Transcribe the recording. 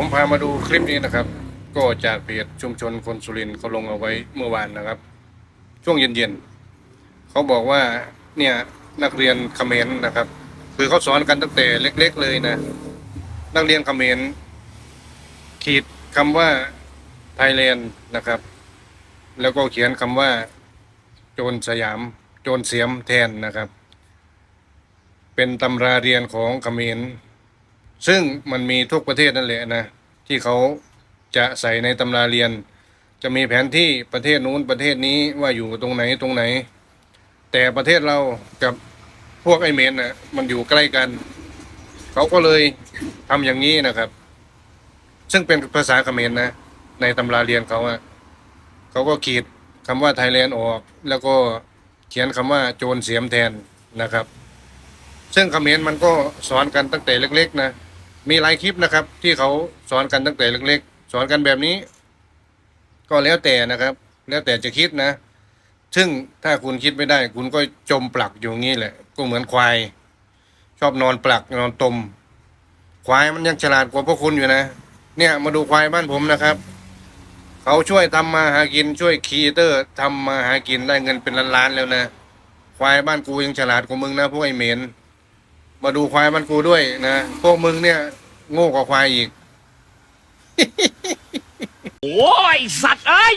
ผมพามาดูคลิปนี้นะครับ ก็จากเพจชุมชนคนสุรินทร์เขาลงเอาไว้เมื่อวานนะครับ ช่วงเย็นๆเขาบอกว่าเนี่ยนักเรียนเขมรนะครับ คือเขาสอนกันตั้งแต่เล็ก ๆ เลยนะ นักเรียนเขมรขีดคำว่าไทยแลนด์นะครับ แล้วก็เขียนคำว่า โจรสยาม โจรเสียมแทนนะครับ เป็นตำราเรียนของเขมร ซึ่งมันมีทุกประเทศนั่นแหละนะ ที่เขาจะใส่ในตำราเรียน จะมีแผนที่ประเทศนู้นประเทศนี้ว่าอยู่ตรงไหนตรงไหน แต่ประเทศเรากับพวกไอเมนน่ะมันอยู่ใกล้กัน เขาก็เลยทำอย่างนี้นะครับ ซึ่งเป็นภาษาเขมรนะ ในตำราเรียนเขาอะเขาก็ขีดคำว่าไทยแลนด์ออก แล้วก็เขียนคำว่าโจรเสียมแทนนะครับ ซึ่งเขมรมันก็สอนกันตั้งแต่เล็ก ๆ นะ มีหลายคลิปนะครับ ที่เขาสอนกันตั้งแต่เล็กๆ สอนกันแบบนี้ ก็แล้วแต่นะครับ แล้วแต่จะคิดนะ ซึ่งถ้าคุณคิดไม่ได้ คุณก็จมปลักอยู่งี้แหละ ก็เหมือนควาย ชอบนอนปลักนอนตม ควายมันยังฉลาดกว่าพวกคุณอยู่นะ เนี่ยมาดูควายบ้านผมนะครับ เขาช่วยทำมาหากินช่วยคีเตอร์ทำมาหากินได้เงินเป็นล้านๆแล้วนะ ควายบ้านกูยังฉลาดกว่ามึงนะพวกไอเหม็น มาดูควายมันกูด้วยนะพวกมึงเนี่ย โง่กว่าควายอีก โอ้ยสัตว์เอ้ย